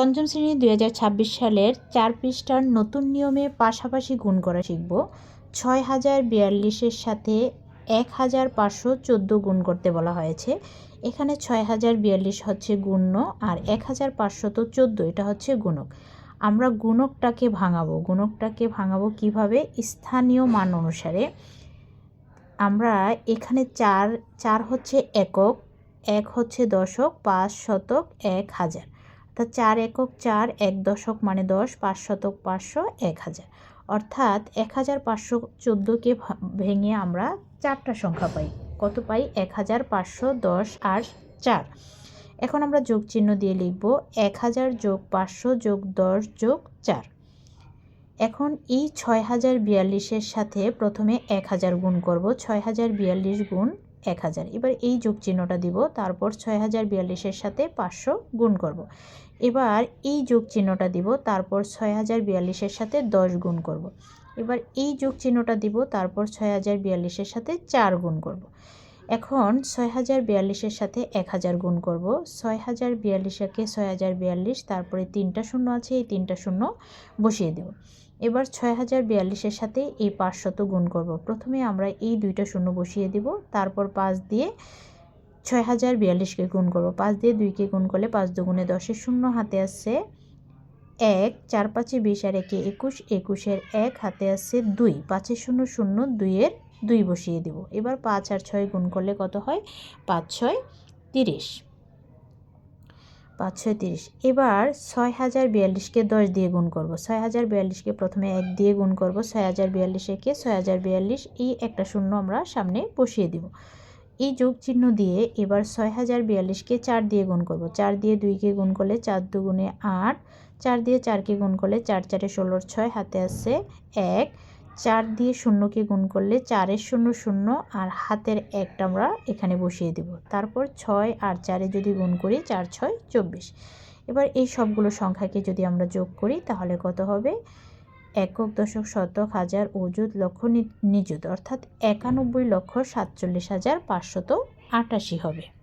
পঞ্চম শ্রেণি দুই হাজার ছাব্বিশ সালের চার পৃষ্ঠার নতুন নিয়মে পাশাপাশি গুণ করা শিখব। ছয় হাজার বিয়াল্লিশের সাথে এক হাজার পাঁচশো চোদ্দ গুণ করতে বলা হয়েছে। এখানে ছয় হাজার বিয়াল্লিশ হচ্ছে গুণ্য আর এক হাজার পাঁচশত চোদ্দ, এটা হচ্ছে গুণক। আমরা গুণকটাকে ভাঙাবো। গুণকটাকে ভাঙাবো কীভাবে? স্থানীয় মান অনুসারে। আমরা এখানে চার চার হচ্ছে একক, এক হচ্ছে দশক, পাঁচ শতক, এক হাজার। অর্থাৎ চার একক চার এক দশক মানে দশ, পাঁচ শতক পাঁচশো, এক হাজার। অর্থাৎ এক হাজার পাঁচশো চোদ্দোকে ভেঙে আমরা চারটা সংখ্যা পাই। কত পাই? এক হাজার পাঁচশো দশ আর চার। এখন আমরা যোগ চিহ্ন দিয়ে লিখব এক হাজার যোগ পাঁচশো যোগ দশ যোগ চার। এখন এই ছয় হাজার বিয়াল্লিশের সাথে প্রথমে এক হাজার গুণ করব। ছয় হাজার বিয়াল্লিশ গুণ এক হাজার এবার এই যোগ চিহ্নটা দিব, তারপর ছয় হাজার বিয়াল্লিশের সাথে পাঁচশো গুণ করব। এবার এই যোগ চিহ্নটা দিব, তারপর ছয় হাজার বিয়াল্লিশের সাথে দশ গুণ করব। এবার এই যোগ চিহ্নটা দিব, তারপর ছয় হাজার বিয়াল্লিশের সাথে চার গুণ করব। এখন ছয় হাজার বিয়াল্লিশের সাথে এক হাজার গুণ করব, ছয় হাজার বিয়াল্লিশকে ছয় হাজার বিয়াল্লিশ, তারপরে তিনটা শূন্য আছে, এই তিনটা শূন্য বসিয়ে দেব এবার ছয় হাজার বিয়াল্লিশের সাথে এই পাঁচশত গুণ করব। প্রথমে আমরা এই দুইটা শূন্য বসিয়ে দিব, তারপর পাঁচ দিয়ে ছয় হাজার বিয়াল্লিশকে গুণ করব। পাঁচ দিয়ে দুইকে গুণ করলে পাঁচ দুগুণে দশের শূন্য হাতে আসছে এক, চার পাঁচে বিশ আর একে একুশ, একুশের এক হাতে আসছে দুই। পাঁচের শূন্য শূন্য দুইয়ের দুই বসিয়ে দেব। এবার পাঁচ আর ছয় গুণ করলে কত হয়? পাঁচ ছয় তিরিশ। পাঁচ, ছয়, তিরিশ। এবার ছয় হাজার বিয়াল্লিশকে দশ দিয়ে গুণ করব। ছয় হাজার বিয়াল্লিশকে প্রথমে এক দিয়ে গুণ করব। ছয় হাজার বিয়াল্লিশকে ছয় হাজার বিয়াল্লিশ। এই একটা শূন্য আমরা সামনে বসিয়ে দিব। এই যোগ চিহ্ন দিয়ে এবার ছয় হাজার বিয়াল্লিশকে চার দিয়ে গুণ করব। চার দিয়ে দুইকে গুণ করলে চার দুগুণে আট। চার দিয়ে চারকে গুণ করলে চার, চারে ষোলোর ছয়, হাতে আসছে এক। চার দিয়ে শূন্যকে গুণ করলে চারের শূন্য শূন্য আর হাতের একটা আমরা এখানে বসিয়ে দেব। তারপর ছয় আর চারে যদি গুণ করি চার, ছয়, চব্বিশ। এবার এই সবগুলো সংখ্যাকে যদি আমরা যোগ করি তাহলে কত হবে? একক দশক শতক হাজার অজুত লক্ষ নিযুত। অর্থাৎ একানব্বই লক্ষ সাতচল্লিশ হাজার পাঁচশত আটাশি হবে।